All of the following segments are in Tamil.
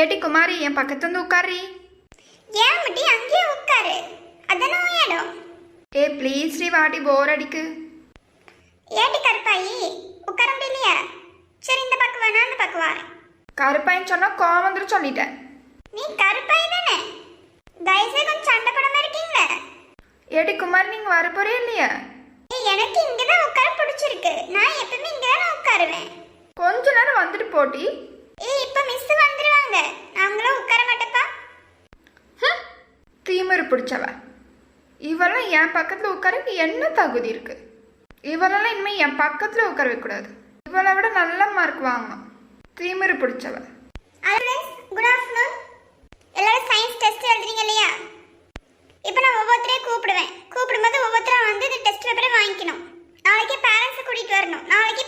ஏடி குமாரி என் பக்கத்து வந்து உட்காரி. ஏன் முட்டி அங்கேயே உட்காரு? அதானே உன் இடம் ஏ ப்ளீஸ் ஸ்ரீ வாடி போர் அடிக்கு. ஏட்டி கருப்பாயி உட்கார முடியலையா? சரி இந்த பக்கம் வேணா அந்த பக்கம் வாரேன் கருப்பாயின்னு சொன்னா கோவம் வந்துரும் சொல்லிட்டேன். நீ கருப்பாயி தானே? தயவுசெய்து கொஞ்சம் சண்டை போடாம இருக்கீங்களா ஏடி குமாரி நீங்க வர போறே இல்லையா? எனக்கு இங்க தான் உட்கார பிடிச்சிருக்கு. நான் எப்பவுமே இங்க தான் உட்காருவேன். கொஞ்ச நேரம் வந்துட்டு போட்டி. ஏய் இப்ப மிஸ் வந்துருவாங்க. நாங்களும் உட்கார மாட்டேப்பா தீமரு பிடிச்சவ. இவெல்லாம் என் பக்கத்துல உட்காரக்கு என்ன தகுதி இருக்கு? இவளெல்லாம் இனிமே என் பக்கத்துல உட்கார வைக்கக்கூடாது இவளை விட நல்ல மார்க் வாங்கணும். தீமரு பிடிச்சவ. குட் ஆஃப்டர்நூன் எல்லாரும் சயின்ஸ் டெஸ்ட் எழுதுறீங்க இல்லையா? இப்போ நான் ஒவ்வொருத்தரையும் கூப்பிடுவேன். கூப்பிடும்போது ஒவ்வொருத்தரும் வந்து இந்த டெஸ்ட் பேப்பரை வாங்கிக்கணும். நாளைக்கு பேரண்ட்ஸை கூட்டிட்டு வரணும். நாளைக்கு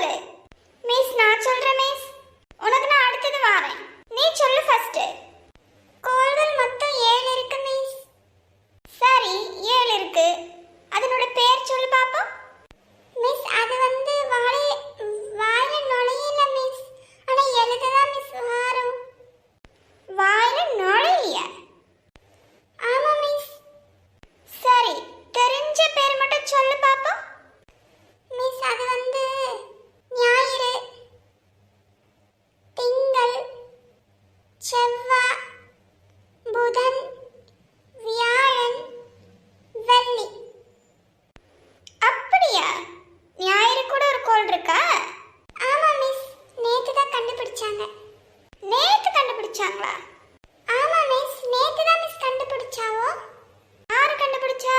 சொல்லு மிஸ் நான் சொல்றேன் மிஸ் உனக்கு நான் அடுத்தது வாரேன் நீ சொல்லு ஃபர்ஸ்ட் கோல்கள் மொத்தம் ஏழு இருக்கு மிஸ் சரி ஏழு இருக்கு அதனோட பேர் சொல்லு பாப்போம் மிஸ் அது வந்து வாழை வாயில நுழையல மிஸ் ஆனா எழுததான் மிஸ் வரும் வாயில நுழைய ஆமா மிஸ் சரி தெரிஞ்ச பேர் மட்டும் சொல்லு பாப்போம் மிஸ் அது வந்து ஞாயிறு திங்கள் செவ்வாய் புதன் வியாழன் வெள்ளி அப்படியா ஞாயிறு கூட ஒரு கோள் இருக்கா ஆமா மிஸ் நேத்து தான் கண்டுபிடிச்சாங்க நேத்து கண்டுபிடிச்சாங்களா ஆமா மிஸ் நேத்து தான் மிஸ் கண்டுபிடிச்சாவோ யாரு கண்டுபிடிச்சா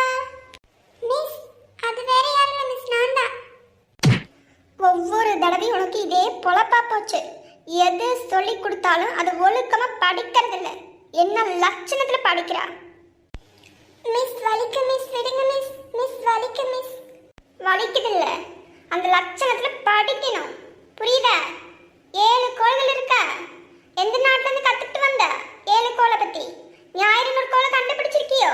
மிஸ் அது வேற யாரும் இல்ல மிஸ் நான் தான் ஒவ்வொரு இதே பொழப்பா போச்சு. எது சொல்லி கொடுத்தாலும் அது ஒழுக்கமா படிக்கிறது இல்ல என்ன லட்சணத்துல படிக்கிறா? மிஸ் வலிக்க மிஸ் விடுங்க மிஸ். மிஸ் வலிக்க மிஸ். வலிக்குது இல்ல அந்த லட்சணத்துல படிக்கணும். புரியுதா? ஏழு கோள்கள் இருக்கா? எந்த நாட்டுல இருந்து கத்துட்டு வந்த? ஏழு கோளை பத்தி. ஞாயிறு ஒரு கோளை கண்டுபிடிச்சிருக்கியோ?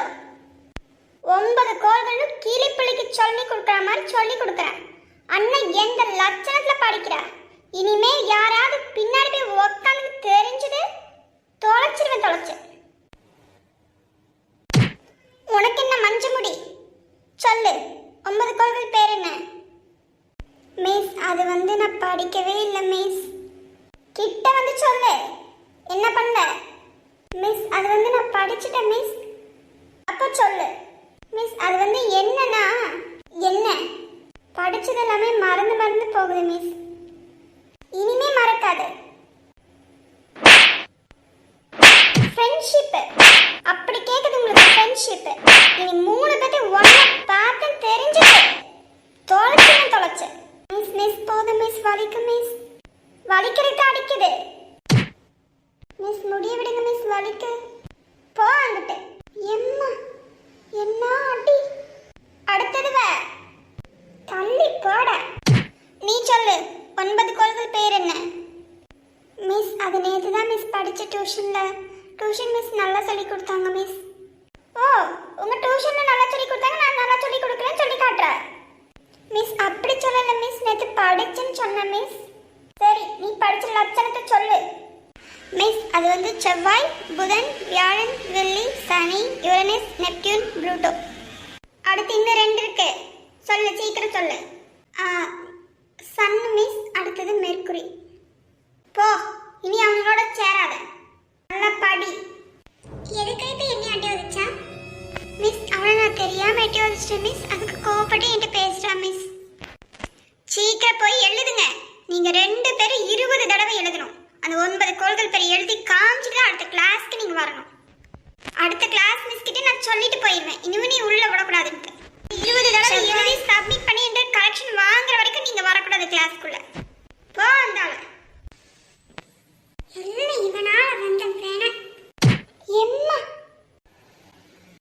ஒன்பது கோள்களும் கிளிப்பிள்ளைக்கு சொல்லி கொடுக்குற மாதிரி சொல்லி கொடுக்குறேன். அண்ணன் எந்த லட்சணத்துல படிக்கிறா? இனிமே யாராவது பின்னாடி போய் உக்காந்து தெரிஞ்சது தொலைச்சிருவேன் தொலைச்சு. உனக்கு என்ன மஞ்ச முடி? சொல்லு ஒன்பது கோள்கள் பேர் என்ன? மிஸ் அது வந்து நான் படிக்கவே இல்லை மிஸ். கிட்ட வந்து சொல்லு என்ன பண்ண? மிஸ் அது வந்து நான் படிச்சிட்டேன் மிஸ். அப்போ சொல்லு மிஸ் அது வந்து என்னன்னா என்ன? படிச்சது எல்லாமே மறந்து மறந்து போகுது மிஸ் இனிமே மறக்காது. ஃப்ரெண்ட்ஷிப் அப்படி கேக்குது உங்களுக்கு ஃப்ரெண்ட்ஷிப் இனி மூணு பேர் ஒண்ணா பார்த்து தெரிஞ்சுது தொலைச்சு தொலைச்சு மிஸ் மிஸ் போதும் மிஸ் வலிக்கு மிஸ் வலிக்கிறதுக்கு அடிக்குது மிஸ் முடிய விடுங்க மிஸ் வலிக்கு போ அங்கிட்டு எம்மா என்ன அடி அடுத்தது வா தள்ளி போட நீ சொல்லு ஒன்பது கோள்கள் பேர் என்ன மிஸ் அது நேற்று தான் மிஸ் படித்த டியூஷனில் டியூஷன் மிஸ் நல்லா சொல்லி கொடுத்தாங்க மிஸ் ஓ உங்கள் டியூஷனில் நல்லா சொல்லி கொடுத்தாங்க நான் நல்லா சொல்லி கொடுக்குறேன்னு சொல்லி காட்டுறேன். மிஸ் அப்படி சொல்லல மிஸ் நேத்து படிச்சுன்னு சொன்னேன் மிஸ் சரி நீ படிச்ச லட்சணத்தை சொல்லு. மிஸ் அது வந்து செவ்வாய் புதன் வியாழன் வெள்ளி சனி யுரனஸ் நெப்டியூன் ப்ளூட்டோ அடுத்து இன்னும் ரெண்டு இருக்கு. சொல்லு சீக்கிரம் சொல்லு. சன் மிஸ் அடுத்தது மெர்க்குரி. போ. இனி அவங்களோட சேராத. நல்ல படி. எதுக்கு என்ன ஆட்டி அடி மிஸ் அவளை நான் தெரியாமல் அடி உதச்சிட்டேன் மிஸ் அதுக்கு கோவப்பட்டு என்கிட்ட பேசுறா மிஸ் சீக்கிரம் போய் எழுதுங்க. நீங்க ரெண்டு பேரும் இருபது தடவை எழுதணும். அந்த ஒன்பது கோள்கள் பேர் எழுதி காமிச்சுட்டு அடுத்த கிளாஸ்க்கு நீங்க வரணும். அடுத்த கிளாஸ் மிஸ் கிட்ட நான் சொல்லிட்டு போயிருவேன் இனிமே நீ உள்ள விடக்கூடாதுன்னு இருபது தடவை எழுதி சப்மிட் பண்ண